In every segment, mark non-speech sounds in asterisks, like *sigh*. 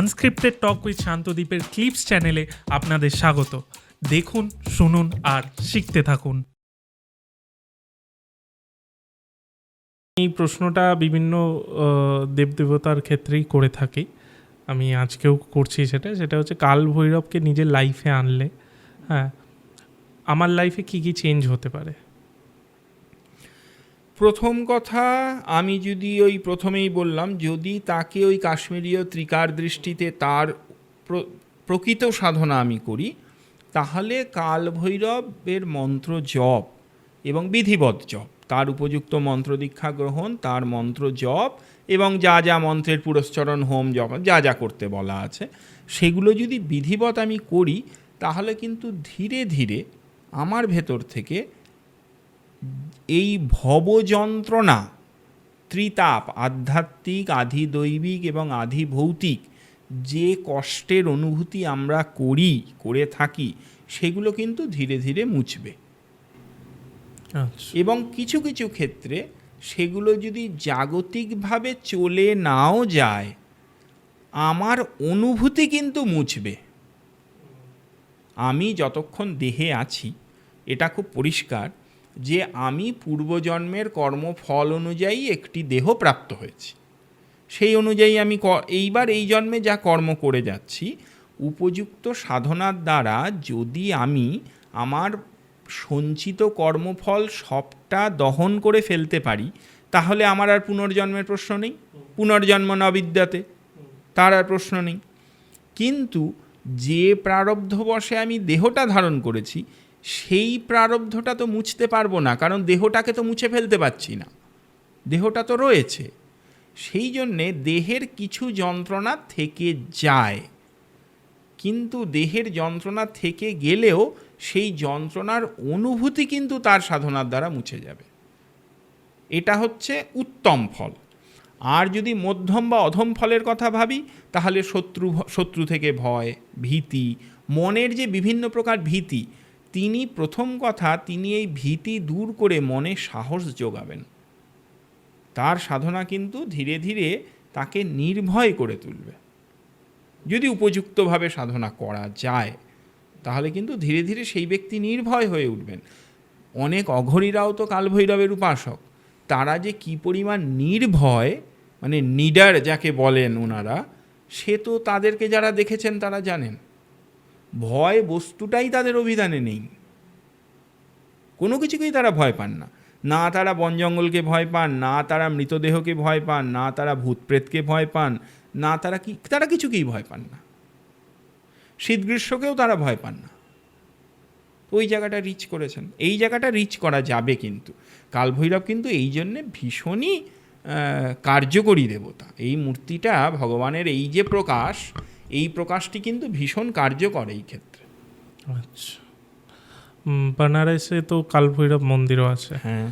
Unscripted talk with শান্তদ্বীপের clips চ্যানেলে আপনাদের স্বাগত। দেখুন, শুনুন আর শিখতে থাকুন। এই প্রশ্নটা বিভিন্ন দেবদেবতার ক্ষেত্রেই করে থাকি। আমি আজকেও করছি সেটা। সেটা হচ্ছে, কাল ভৈরবকে নিজের লাইফে আনলে হ্যাঁ আমার লাইফে কি কি চেঞ্জ হতে পারে? প্রথম কথা, আমি যদি ওই প্রথমেই বললাম, যদি তাকে ওই কাশ্মীরীয় ত্রিকার দৃষ্টিতে তার প্র- প্রকৃত সাধনা আমি করি, তাহলে কাল ভৈরবের মন্ত্র জপ এবং বিধিবৎ জপ, তার উপযুক্ত মন্ত্র দীক্ষা গ্রহণ, তার মন্ত্র জপ এবং যা যা মন্ত্রের পুরস্চরণ, হোম জপ, যা যা করতে বলা আছে, সেগুলো যদি বিধিবৎ আমি করি, তাহলে কিন্তু ধীরে ধীরে আমার ভেতর থেকে এই ভবযন্ত্রণা ত্রিতাপ আধ্যাত্মিক আধি দৈবিক এবং আধি ভৌতিক যে কষ্টের অনুভূতি আমরা করি করে থাকি সেগুলো কিন্তু ধীরে ধীরে মুছবে। আচ্ছা। এবং কিছু কিছু ক্ষেত্রে সেগুলো যদি জাগতিকভাবে চলে নাও যায় আমার অনুভূতি কিন্তু মুছবে। আমি যতক্ষণ দেহে আছি এটা খুব পরিষ্কার যে আমি পূর্বজন্মের কর্মফল অনুযায়ী একটি দেহ প্রাপ্ত হয়েছি। সেই অনুযায়ী আমি এইবার এই জন্মে যা কর্ম করে যাচ্ছি, উপযুক্ত সাধনার দ্বারা যদি আমি আমার সঞ্চিত কর্মফল সবটা দহন করে ফেলতে পারি, তাহলে আমার আর পুনর্জন্মের প্রশ্ন নেই। পুনর্জন্ম নবিদ্যাতে তার আর প্রশ্ন নেই। কিন্তু যে প্রারব্ধবশে আমি দেহটা ধারণ করেছি সেই প্রারব্ধটা তো মুছতে পারব না, কারণ দেহটাকে তো মুছে ফেলতে পারছি না। দেহটা তো রয়েছে। সেই জন্যে দেহের কিছু যন্ত্রণা থেকে যায়। কিন্তু দেহের যন্ত্রণা থেকে গেলেও সেই যন্ত্রণার অনুভূতি কিন্তু তার সাধনার দ্বারা মুছে যাবে। এটা হচ্ছে উত্তম ফল। আর যদি মধ্যম বা অধম ফলের কথা ভাবি, তাহলে শত্রু শত্রু থেকে ভয়, ভীতি, মনের যে বিভিন্ন প্রকার ভীতি তিনি প্রথম কথা তিনি এই ভীতি দূর করে মনে সাহস যোগাবেন। তার সাধনা কিন্তু ধীরে ধীরে তাকে নির্ভয় করে তুলবে। যদি উপযুক্তভাবে সাধনা করা যায়, তাহলে কিন্তু ধীরে ধীরে সেই ব্যক্তি নির্ভয় হয়ে উঠবেন। অনেক অঘরীরাও তো কালভৈরবের উপাসক। তারা যে কি পরিমাণ নির্ভয় মানে নিডার যাকে বলেন ওনারা সে তো তাদেরকে যারা দেখেছেন তারা জানেন। ভয় বস্তুটাই তাদের অভিধানে নেই। কোনো কিছুকেই তারা ভয় পান না। না তারা বন জঙ্গলকে ভয় পান, না তারা মৃতদেহকে ভয় পান, না তারা ভূত প্রেতকে ভয় পান, না তারা কি, তারা কিছুকেই ভয় পান না। শীত গ্রীষ্মকেও তারা ভয় পান না। ওই জায়গাটা রিচ করেছেন। এই জায়গাটা রিচ করা যাবে কিন্তু। কালভৈরব কিন্তু এই জন্যে ভীষণই কার্যকরী দেবতা। এই মূর্তিটা ভগবানের এই যে প্রকাশ এই প্রকাশটি কিন্তু ভীষণ কার্যকর এই ক্ষেত্রে। আচ্ছা। বেনারসে তো কালভৈরব মন্দিরও আছে। হ্যাঁ।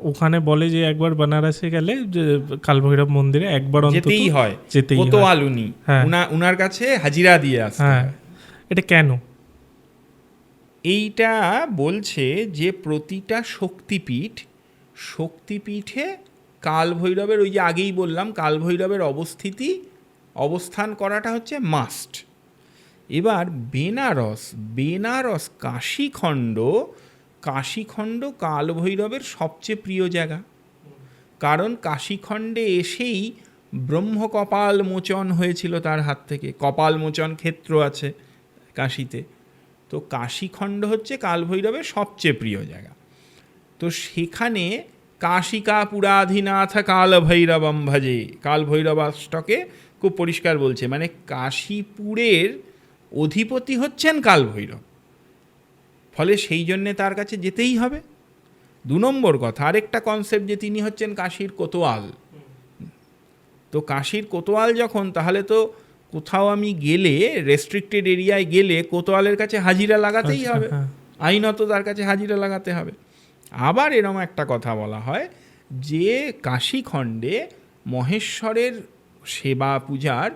ওখানে বলে যে একবার বেনারসে গেলে যে কাল ভৈরব মন্দিরে একবার যেতেই হয়। যেতেই। কোতোয়াল উনি হ্যাঁ। উনার কাছে হাজিরা দিয়ে আসতে হ্যাঁ। এটা কেন? এইটা বলছে যে প্রতিটা শক্তিপীঠ শক্তিপীঠে কালভৈরবের ওই যে আগেই বললাম কালভৈরবের অবস্থিতি অবস্থান করাটা হচ্ছে মাস্ট এবার বেনারস বেনারস কাশীখণ্ড কাশীখণ্ড কালভৈরবের সবচেয়ে প্রিয় জায়গা। কারণ কাশীখণ্ডে এসেই ব্রহ্মকপাল মোচন হয়েছিল তার হাত থেকে। কপাল মোচন ক্ষেত্র আছে কাশীতে। তো কাশীখণ্ড হচ্ছে কালভৈরবের সবচেয়ে প্রিয় জায়গা। তো সেখানে কাশিকা পুরাধীনাথ কালভৈরবম ভজে। কালভৈরবাষ্টকে খুব পরিষ্কার বলছে। মানে কাশীপুরের অধিপতি হচ্ছেন কালভৈরব। ফলে সেই জন্যে তার কাছে যেতেই হবে। দু নম্বর কথা আরেকটা কনসেপ্ট যে তিনি হচ্ছেন কাশীর কোতোয়াল। তো কাশীর কোতোয়াল যখন তাহলে তো কোথাও আমি গেলে রেস্ট্রিক্টেড এরিয়ায় গেলে কোতোয়ালের কাছে হাজিরা লাগাতেই আচ্ছা, হবে। হ্যাঁ। আইনত তার কাছে হাজিরা লাগাতে হবে। আবার এরম একটা কথা বলা হয় যে কাশীখণ্ডে মহেশ্বরের সেবা পূজার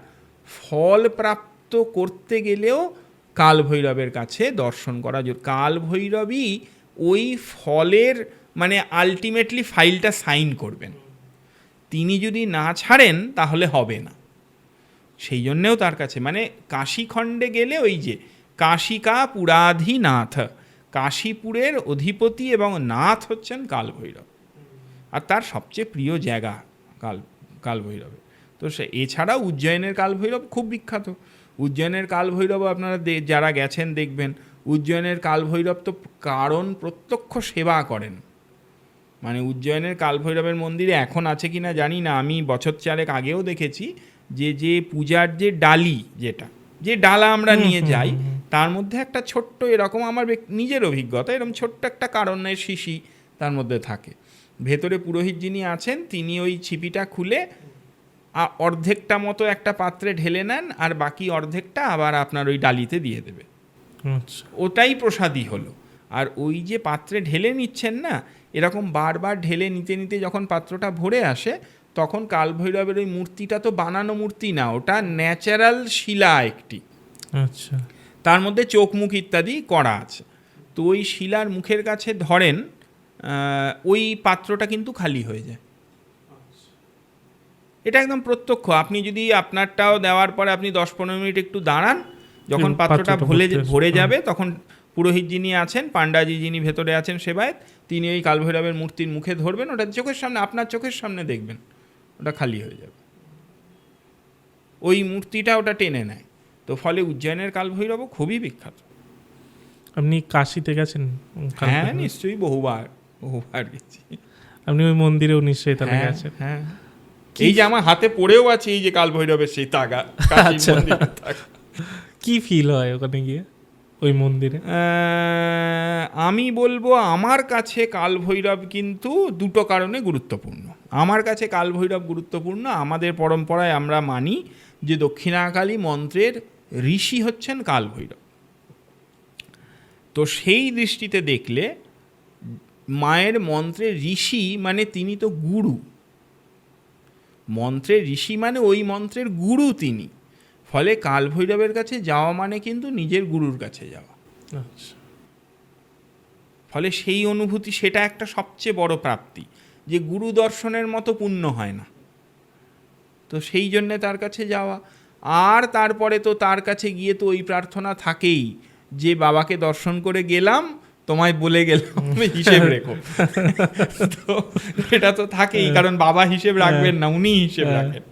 ফল প্রাপ্ত করতে গেলেও কালভৈরবের কাছে দর্শন করা জরুরি কালভৈরবই ওই ফলের মানে আলটিমেটলি ফাইলটা সাইন করবেন। তিনি যদি না ছাড়েন, তাহলে হবে না। সেই জন্যেও তার কাছে মানে কাশীখণ্ডে গেলে ওই যে কাশিকা পুরাধিনাথ কাশীপুরের অধিপতি এবং নাথ হচ্ছেন কালভৈরব। আর তার সবচেয়ে প্রিয় জায়গা কাল কালভৈরবে। তো সে এছাড়াও উজ্জয়নের কালভৈরব খুব বিখ্যাত। উজ্জয়নের কালভৈরব আপনারা যারা গেছেন দেখবেন উজ্জয়নের কালভৈরব তো কারণ প্রত্যক্ষ সেবা করেন। মানে উজ্জয়নের কালভৈরবের মন্দিরে এখন আছে কিনা জানি না আমি বছর চারেক আগেও দেখেছি যে যে পূজার যে ডালি যেটা যে ডালা আমরা নিয়ে যাই তার মধ্যে একটা ছোট্ট এরকম আমার নিজের অভিজ্ঞতা এরকম ছোট্ট একটা কারণের শিশি তার মধ্যে থাকে। ভেতরে পুরোহিত যিনি আছেন তিনি ওই ছিপিটা খুলে অর্ধেকটা মতো একটা পাত্রে ঢেলে নেন আর বাকি অর্ধেকটা আবার আপনার ওই ডালিতে দিয়ে দেবে। আচ্ছা। ওটাই প্রসাদী হলো। আর ওই যে পাত্রে ঢেলে নিচ্ছেন না এরকম বারবার ঢেলে নিতে নিতে যখন পাত্রটা ভরে আসে তখন কালভৈরবের ওই মূর্তিটা তো বানানো মূর্তি না ওটা ন্যাচারাল শিলা একটি। আচ্ছা। তার মধ্যে চোখ মুখ ইত্যাদি করা আছে। তো ওই শিলার মুখের কাছে ধরেন ওই পাত্রটা কিন্তু খালি হয়ে যায়। এটা একদম প্রত্যক্ষ। আপনি যদি আপনারটাও দেওয়ার পরে আপনি দশ পনেরো মিনিট একটু দাঁড়ান যখন পাত্রটা ভরে ভরে যাবে তখন পুরোহিত যিনি আছেন পাণ্ডাজি যিনি ভেতরে আছেন সেবায়ত তিনি ওই কালভৈরবের মূর্তির মুখে ধরবেন ওটা চোখের সামনে আপনার চোখের সামনে দেখবেন ওটা খালি হয়ে যাবে। ওই মূর্তিটা ওটা টেনে নেয়। তো ফলে উজ্জয়নের কালভৈরবও খুবই বিখ্যাত। আপনি কাশিতে গেছেন? হ্যাঁ নিশ্চয়ই বহুবার বহুবার গেছি। আপনি ওই মন্দিরেও নিশ্চয়ই তাহলে হ্যাঁ, গেছেন। হ্যাঁ। এই যে আমার হাতে পড়েও আছে এই যে কাল ভৈরবের সেই তাগা আচ্ছা। কি ফিল হয় ওখানে গিয়ে ওই মন্দিরে? আমি বলব আমার কাছে কালভৈরব কিন্তু দুটো কারণে গুরুত্বপূর্ণ। আমার কাছে কালভৈরব গুরুত্বপূর্ণ আমাদের পরম্পরায় আমরা মানি যে দক্ষিণাকালী মন্ত্রের ঋষি হচ্ছেন কাল ভৈরব তো সেই দৃষ্টিতে দেখলে মায়ের মন্ত্রে ঋষি মানে তিনি তো গুরু। মন্ত্রে ঋষি মানে ওই মন্ত্রের গুরু তিনি। ফলে কাল ভৈরবের কাছে যাওয়া মানে কিন্তু নিজের গুরুর কাছে যাওয়া। আচ্ছা। ফলে সেই অনুভূতি সেটা একটা সবচেয়ে বড় প্রাপ্তি যে গুরু দর্শনের মতো পুণ্য হয় না। তো সেই জন্যে তার কাছে যাওয়া। আর তারপরে তো তার কাছে গিয়ে তো ওই প্রার্থনা থাকেই। যে বাবাকে দর্শন করে গেলাম তোমায় বলে গেলাম হিসেব *laughs* রেখো। তো এটা তো থাকেই কারণ বাবা হিসেব রাখবেন না উনি হিসেব হ্যাঁ। রাখেন।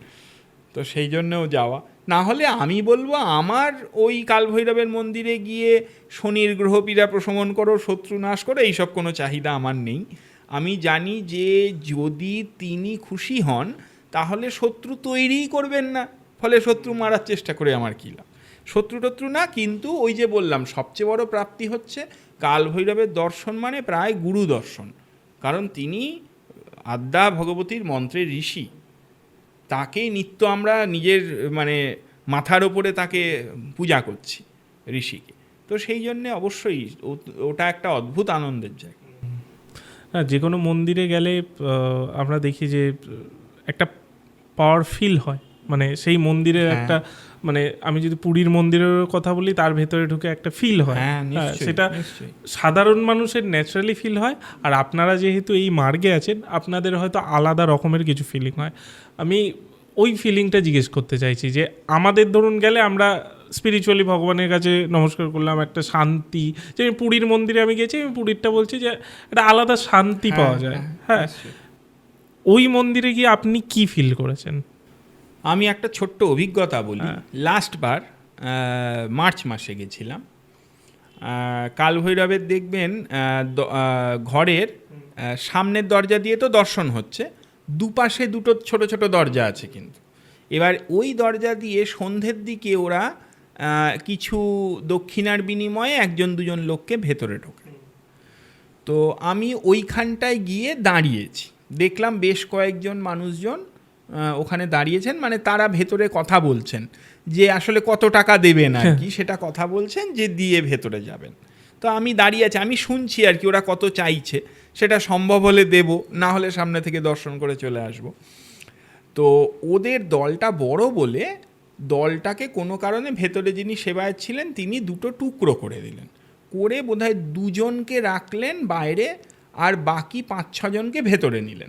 তো সেই জন্যও যাওয়া। না হলে আমি বলব আমার ওই কালভৈরবের মন্দিরে গিয়ে শনির গ্রহপীড়া প্রশমন করো শত্রু নাশ করো এইসব কোনো চাহিদা আমার নেই। আমি জানি যে যদি তিনি খুশি হন তাহলে শত্রু তৈরিই করবেন না। ফলে শত্রু মারার চেষ্টা করে আমার কী লাভ? শত্রু টত্রু না, কিন্তু ওই যে বললাম, সবচেয়ে বড় প্রাপ্তি হচ্ছে কালভৈরবের দর্শন মানে প্রায় গুরু দর্শন। কারণ তিনি আদ্যা ভগবতীর মন্ত্রের ঋষি। তাকেই নিত্য আমরা নিজের মানে মাথার ওপরে তাকে পূজা করছি ঋষিকে। তো সেই জন্যে অবশ্যই ওটা একটা অদ্ভুত আনন্দের জায়গা। না, যে কোনো মন্দিরে গেলে আমরা দেখি যে একটা পাওয়ার ফিল হয়। মানে সেই মন্দিরের হ্যাঁ। একটা মানে আমি যদি পুরীর মন্দিরের কথা বলি তার ভেতরে ঢুকে একটা ফিল হয়। হ্যাঁ হ্যাঁ, সেটা সাধারণ মানুষের ন্যাচারালি ফিল হয়। আর আপনারা যেহেতু এই মার্গে আছেন আপনাদের হয়তো আলাদা রকমের কিছু ফিলিং হয়। আমি ওই ফিলিংটা জিজ্ঞেস করতে চাইছি যে আমাদের ধরুন গেলে আমরা স্পিরিচুয়ালি ভগবানের কাছে নমস্কার করলাম একটা শান্তি যে পুরীর মন্দিরে আমি গেছি আমি পুরীরটা বলছি যে একটা আলাদা শান্তি পাওয়া যায়। হ্যাঁ ওই মন্দিরে গিয়ে আপনি কি ফিল করেছেন? আমি একটা ছোট্ট অভিজ্ঞতা বলি। হ্যাঁ। লাস্ট বার আহ, মার্চ মাসে গেছিলাম। আহ, কালভৈরবের দেখবেন ঘরের সামনের দরজা দিয়ে তো দর্শন হচ্ছে। দুপাশে দুটো ছোট ছোট দরজা আছে কিন্তু। এবার ওই দরজা দিয়ে সন্ধ্যের দিকে ওরা কিছু দক্ষিণার বিনিময়ে একজন দুজন লোককে ভেতরে ঢোকে। তো আমি ওইখানটায় গিয়ে দাঁড়িয়েছি। দেখলাম বেশ কয়েকজন মানুষজন ওখানে দাঁড়িয়েছেন মানে তারা ভেতরে কথা বলছেন যে আসলে কত টাকা দেবেন আর কি সেটা কথা বলছেন যে দিয়ে ভেতরে যাবেন। তো আমি দাঁড়িয়ে আছি আমি শুনছি আর কি ওরা কত চাইছে সেটা সম্ভব হলে দেব না হলে সামনে থেকে দর্শন করে চলে আসব। তো ওদের দলটা বড় বলে দলটাকে কোনো কারণে ভেতরে যিনি সেবায়ত ছিলেন তিনি দুটো টুকরো করে দিলেন। করে বোধহয় দুজনকে রাখলেন বাইরে আর বাকি পাঁচ ছজনকে ভেতরে নিলেন।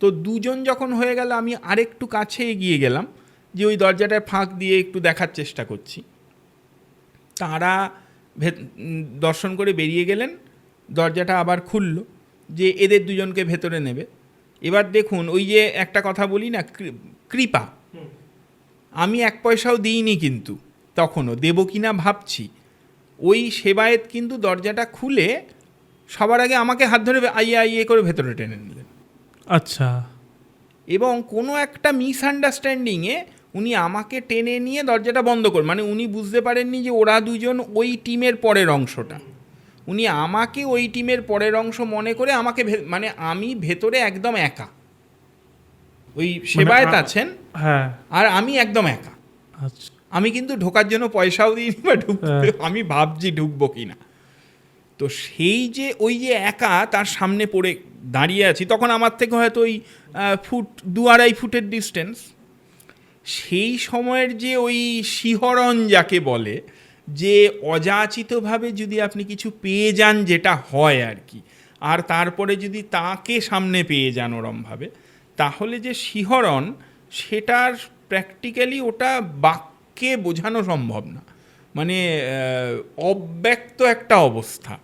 তো দুজন যখন হয়ে গেল আমি আরেকটু কাছে এগিয়ে গেলাম যে ওই দরজাটায় ফাঁক দিয়ে একটু দেখার চেষ্টা করছি। তারা দর্শন করে বেরিয়ে গেলেন দরজাটা আবার খুলল যে এদের দুজনকে ভেতরে নেবে। এবার দেখুন ওই যে একটা কথা বলি না কৃপা। আমি এক পয়সাও দিইনি কিন্তু তখনও দেবো কি না ভাবছি। ওই সেবায়েত কিন্তু দরজাটা খুলে সবার আগে আমাকে হাত ধরে আইয়ে আইয়ে করে ভেতরে টেনে নিলেন আচ্ছা। এবং কোনো একটা মিসআন্ডারস্ট্যান্ডিংয়ে উনি আমাকে টেনে নিয়ে দরজাটা বন্ধ করেন মানে উনি বুঝতে পারেননি যে ওরা দুজন ওই টিমের পরের অংশটা। উনি আমাকে ওই টিমের পরের অংশ মনে করে আমাকে মানে আমি ভেতরে একদম একা। ওই সেবায়েত আ- আছেন। হ্যাঁ। আর আমি একদম একা। আচ্ছা। আমি কিন্তু ঢোকার জন্য পয়সাও দিইনি বা ঢুকতে হ্যাঁ। আমি ভাবছি ঢুকবো কি না তো সেই যে ওই যে একা তার সামনে পড়ে দাঁড়িয়ে আছি, তখন আমার থেকে হয়তো ওই ফুট, দু আড়াই ফুটের ডিস্টেন্স সেই সময়ের যে ওই শিহরণ যাকে বলে, যে অযাচিতভাবে যদি আপনি কিছু পেয়ে যান যেটা হয় আর কি, আর তারপরে যদি তাকে সামনে পেয়ে যান ওরমভাবে, তাহলে যে শিহরণ, সেটার প্র্যাকটিক্যালি ওটা বাক্যে বোঝানো সম্ভব না। মানে অব্যক্ত একটা অবস্থা।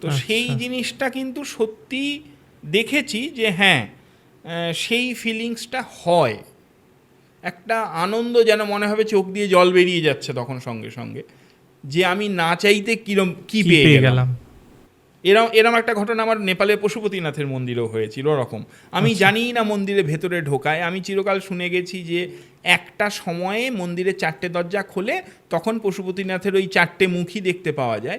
তো সেই আচ্ছা। জিনিসটা কিন্তু সত্যি দেখেছি যে হ্যাঁ সেই ফিলিংসটা হয়। একটা আনন্দ যেন মনে হবে চোখ দিয়ে জল বেরিয়ে যাচ্ছে তখন সঙ্গে সঙ্গে যে আমি না চাইতে কিরম কি পেয়ে গেলাম? এরম এরম একটা ঘটনা আমার নেপালে পশুপতিনাথের মন্দিরেও হয়েছিল ওরকম। আমি আচ্ছা। জানি না মন্দিরে ভেতরে ঢোকায়। আমি চিরকাল শুনে গেছি যে একটা সময়ে মন্দিরে চারটে দরজা খোলে তখন পশুপতিনাথের ওই চারটে মুখই দেখতে পাওয়া যায়।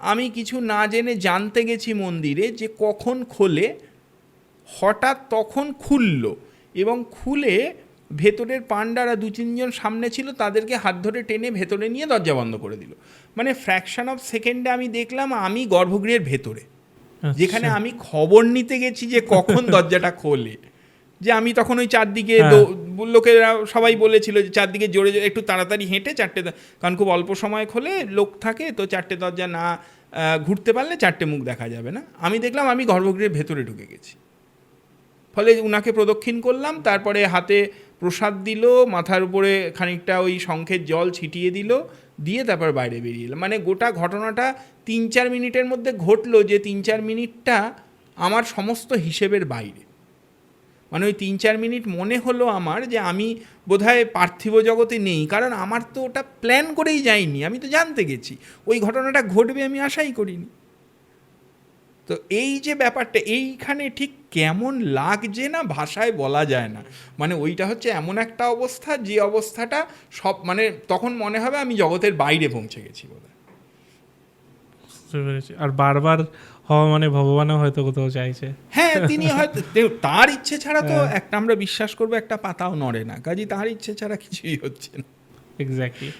আমি কিছু না জেনে জানতে গেছি মন্দিরে যে কখন খোলে হঠাৎ তখন খুলল এবং খুলে ভেতরের পান্ডারা দু তিনজন সামনে ছিল তাদেরকে হাত ধরে টেনে ভেতরে নিয়ে দরজা বন্ধ করে দিল মানে ফ্র্যাকশন অফ সেকেন্ডে আমি দেখলাম আমি গর্ভগৃহের ভেতরে আচ্ছা। যেখানে আমি খবর নিতে গেছি যে কখন দরজাটা খোলে যে আমি তখন ওই চারদিকে হ্যাঁ। লোকেরা সবাই বলেছিল যে চারদিকে জোরে জোরে একটু তাড়াতাড়ি হেঁটে চারটে কারণ খুব অল্প সময় খোলে লোক থাকে, তো চারটে দরজা না ঘুরতে পারলে চারটে মুখ দেখা যাবে না। আমি দেখলাম আমি গর্ভগৃহের ভেতরে ঢুকে গেছি। ফলে উনাকে প্রদক্ষিণ করলাম, তারপরে হাতে প্রসাদ দিল, মাথার উপরে খানিকটা ওই শঙ্খের জল ছিটিয়ে দিল, দিয়ে তারপর বাইরে বেরিয়ে এলাম। মানে গোটা ঘটনাটা তিন চার মিনিটের মধ্যে ঘটলো যে তিন চার মিনিটটা আমার সমস্ত হিসেবের বাইরে। মানে ওই তিন চার মিনিট মনে হলো আমার যে আমি বোধহয় পার্থিব জগতে নেই, কারণ আমার তো ওটা প্ল্যান করেই যাইনি আমি তো জানতে গেছি। ওই ঘটনাটা ঘটবে আমি আশাই করিনি। তো এই যে ব্যাপারটা, এইখানে ঠিক কেমন লাগছে না ভাষায় বলা যায় না। মানে ওইটা হচ্ছে এমন একটা অবস্থা, যে অবস্থাটা সব মানে তখন মনে হবে আমি জগতের বাইরে পৌঁছে গেছি বোধহয়। বুঝতে পেরেছি। আর বারবার হওয়া মানে ভগবানও হয়তো কোথাও চাইছে। হ্যাঁ তিনি হয়তো *laughs* তার ইচ্ছে ছাড়া তো হ্যাঁ। একটা আমরা বিশ্বাস করব একটা পাতাও নড়ে না। কাজী তার ইচ্ছে ছাড়া কিছুই হচ্ছে না। এক্স্যাক্টলি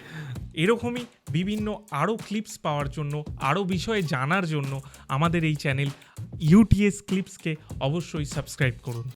এরকমই বিভিন্ন আরও ক্লিপস পাওয়ার জন্য আরও বিষয়ে জানার জন্য আমাদের এই চ্যানেল ইউটিএস ক্লিপসকে অবশ্যই সাবস্ক্রাইব করুন।